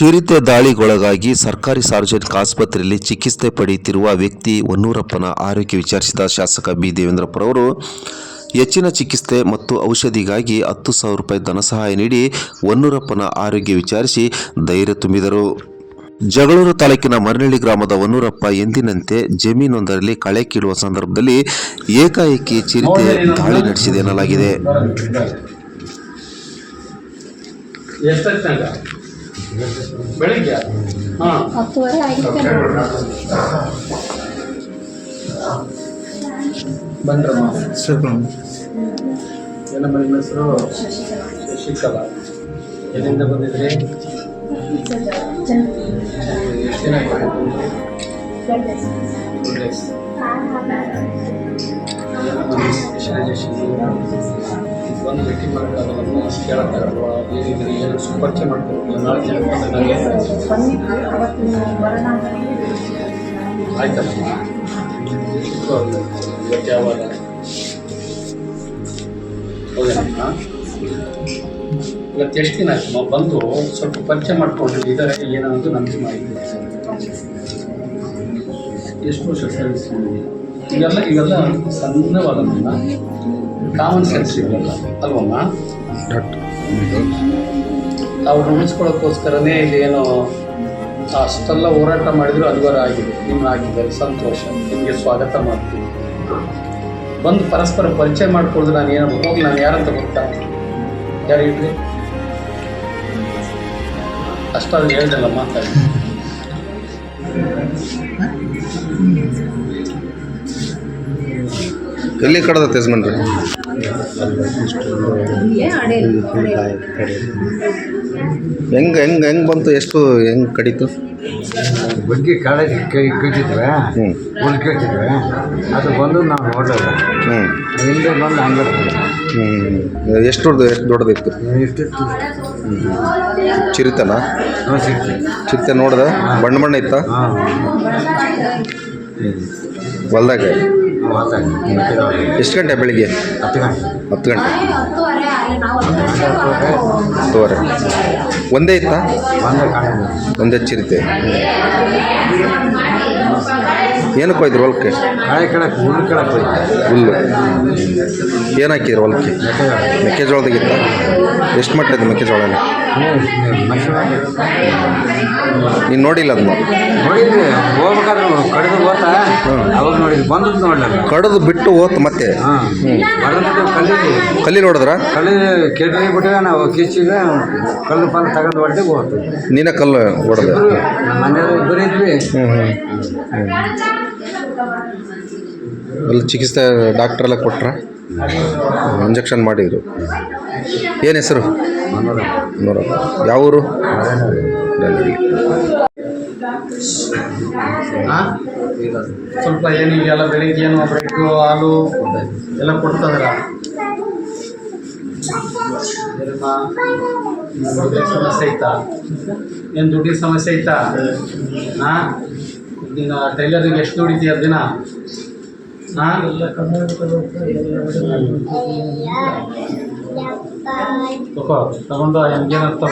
ಚಿರತೆ ದಾಳಿಗೊಳಗಾಗಿ ಸರ್ಕಾರಿ ಸಾರ್ವಜನಿಕ ಆಸ್ಪತ್ರೆಯಲ್ಲಿ ಚಿಕಿತ್ಸೆ ಪಡೆಯುತ್ತಿರುವ ವ್ಯಕ್ತಿ ಹೊನ್ನೂರಪ್ಪನ ಆರೋಗ್ಯ ವಿಚಾರಿಸಿದ ಶಾಸಕ ಬಿ. ದೇವೇಂದ್ರಪ್ಪರವರು, ಹೆಚ್ಚಿನ ಚಿಕಿತ್ಸೆ ಮತ್ತು ಔಷಧಿಗಾಗಿ ಹತ್ತು ಸಾವಿರ ರೂಪಾಯಿ ಧನಸಹಾಯ ನೀಡಿ ಹೊನ್ನೂರಪ್ಪನ ಆರೋಗ್ಯ ವಿಚಾರಿಸಿ ಧೈರ್ಯ ತುಂಬಿದರು. ಜಗಳೂರು ತಾಲೂಕಿನ ಮರನಳ್ಳಿ ಗ್ರಾಮದ ಹೊನ್ನೂರಪ್ಪ ಎಂದಿನಂತೆ ಜಮೀನೊಂದರಲ್ಲಿ ಕಳೆ ಕೀಳುವ ಸಂದರ್ಭದಲ್ಲಿ ಏಕಾಏಕಿ ಚಿರತೆ ದಾಳಿ ನಡೆಸಿದೆ ಎನ್ನಲಾಗಿದೆ. ಬೆಳಿಗ್ಗೆ? ಹಾಂ. ಹತ್ತುವರೆ ಆಗಿತ್ತು ಬಂದ್ರಮ್ಮ? ಏನಮ್ಮ ನಿಮ್ಮ ಹೆಸರು? ಶಶಿಕಲಾ. ಎಲ್ಲಿಂದ ಬಂದಿದ್ರಿ? ಎಷ್ಟು ಆಯ್ತು? ಬಂದು ಭೇಟಿ ಮಾಡೋಕ್ಕಾಗಲ್ಲ ಕೇಳೋಕ್ಕಾಗಲ್ವಾ ಏನಿದ್ರಿ ಏನು ಸುಪರಿಚಯ ನಾಳೆ ಇವತ್ತು ಎಷ್ಟು ದಿನ ನಾವು ಬಂದು ಸ್ವಲ್ಪ ಪರಿಚಯ ಮಾಡ್ಕೊಂಡು ಇದ್ದಾರೆ ಏನನ್ನೋದು ನಮಗೆ ಮಾಹಿತಿ ಎಷ್ಟು ವರ್ಷ ಸರ್ವಿಸ್ ಮಾಡಿದ್ದೀರಿ? ಇವೆಲ್ಲ ಇವೆಲ್ಲ ಸಣ್ಣವಾದಮ್ಮ ಕಾಮನ್ ಸೆನ್ಸ್ ಇವೆಲ್ಲ ಅಲ್ವಮ್ಮ? ಅವ್ರು ಉಳಿಸ್ಕೊಳ್ಳೋಕ್ಕೋಸ್ಕರನೇ ಇಲ್ಲಿ ಏನೋ ಅಷ್ಟೆಲ್ಲ ಹೋರಾಟ ಮಾಡಿದ್ರು ಅದುವರ ಆಗಿದೆ. ನಿಮ್ಮ ಆಗಿದ್ದಾರೆ ಸಂತೋಷ. ನಿಮಗೆ ಸ್ವಾಗತ ಮಾಡ್ತೀನಿ. ಬಂದು ಪರಸ್ಪರ ಪರಿಚಯ ಮಾಡ್ಕೊಳ್ದು ನಾನು ಏನು ಹೋಗಿ ನಾನು ಯಾರಂತ ಗೊತ್ತಾ? ಯಾರು ಹೇಳಿ ಅಷ್ಟಾದ್ರೂ ಹೇಳ್ದಲ್ಲ ಮಾತಾಡಿ. Huh? ಎಲ್ಲಿ ಕಡದ ಯಜಮಾನ್ರಿ ಹೆಂಗೆ ಹೆಂಗೆ ಹೆಂಗೆ ಬಂತು? ಎಷ್ಟು ಹೆಂಗ್ ಕಡಿತು? ಬಗ್ಗೆ ಕಾಳಜಿ ಕೈ ಹ್ಞೂ ಹುಲ್ ಕಟ್ಟಿದ್ವಿ. ಅದು ಬಂದು ನಾವು ನೋಡಲ್ಲ ಹ್ಞೂ ಹಿಂದೆ ಬಂದು ಹಂಗೆ ಹ್ಞೂ ಎಷ್ಟು ದೊಡ್ಡದು ಎಷ್ಟು ದೊಡ್ಡದಿತ್ತು? ಎಷ್ಟಿತ್ತು ಚಿರಿತನ? ನಾವು ಸಿಗ್ತೀವಿ ಚಿರತೆ ನೋಡ್ದ? ಬಣ್ಣ ಬಣ್ಣ ಇತ್ತ? ಹಾಂ. ಹೊಲ್ದಾಗ? ಎಷ್ಟು ಗಂಟೆ ಬೆಳಿಗ್ಗೆ? ಹತ್ತು ಗಂಟೆ. ಹತ್ತು ಗಂಟೆ ಹತ್ತುವರೆ. ಒಂದೇ ಇತ್ತಾ? ಒಂದೇ ಚಿರತೆ. ಏನಕ್ಕೆ ಹೋಯ್ತು ಹೊಲಕ್ಕೆ? ಕಾಯಿ ಕೆಳಕ್ಕೆ ಹುಲ್ಲು ಹೋಯ್ತು ಹುಲ್ಲು ಏನು ಹಾಕಿದ್ರು ಹೊಲಕ್ಕೆ? ಮೆಕ್ಕೆಜೋಳದಾಗಿತ್ತ? ಎಷ್ಟು ಮಟ್ಟ ಇದೆ ಮೆಕ್ಕೆಜೋಳ ನೀನು ನೋಡಿಲ್ಲ ಅದನ್ನ ನೋಡಿದ್ವಿ. ಹೋಗ್ಬೇಕಾದ್ರೆ ಕಡಿದು ಹೋತ. ಅವಾಗ ನೋಡಿದ್ವಿ. ಬಂದದ್ದು ನೋಡಲ್ಲ ಕಡದು ಬಿಟ್ಟು ಹೋತ್ ಮತ್ತೆ? ಕಲ್ಲಿ ಕಲ್ಲಿ ನೋಡಿದ್ರ ಕಲ್ಲಿ ಕೆಟ್ಟಿ ಬಿಟ್ಟಿವೆ ನಾವು ಕಿಚ್ಚಿಗೆ ಕಲ್ಲು ಪಲ್ಲು ತಗೊಂಡು ಹೊಡೆದು ನೀನೇ ಕಲ್ಲು ಹೊಡೆದ? ಮನೆಯವ್ರು ಇಬ್ಬರು ಇದ್ವಿ. ಹ್ಞೂ ಹ್ಞೂ ಅಲ್ಲಿ ಚಿಕಿತ್ಸೆ ಡಾಕ್ಟ್ರ್ ಎಲ್ಲ ಕೊಟ್ರ? ಇಂಜೆಕ್ಷನ್ ಮಾಡಿದ್ರು. ಏನು ಹೆಸರು? ನೂರ ಯಾವ ಊರು? ಸ್ವಲ್ಪ ಏನು ಈಗೆಲ್ಲ ಬೆಳಿಗ್ಗೆ ಏನು ಬ್ರೆಡ್ಡು, ಹಾಲು ಎಲ್ಲ ಕೊಡ್ತದ್ರ ಸಮಸ್ಯೆ ಐತಾ? ಏನು ದುಡ್ಡಿನ ಸಮಸ್ಯೆ ಐತಾ? ಹಾಂ ನೀನು ಟೈಲರಿಂಗ್ ಎಷ್ಟು ದುಡಿತೀಯ ದಿನ? ಹಾಂ ತಗೋ ತಗೊಂಡು ಹೆಂಗೇನಂತ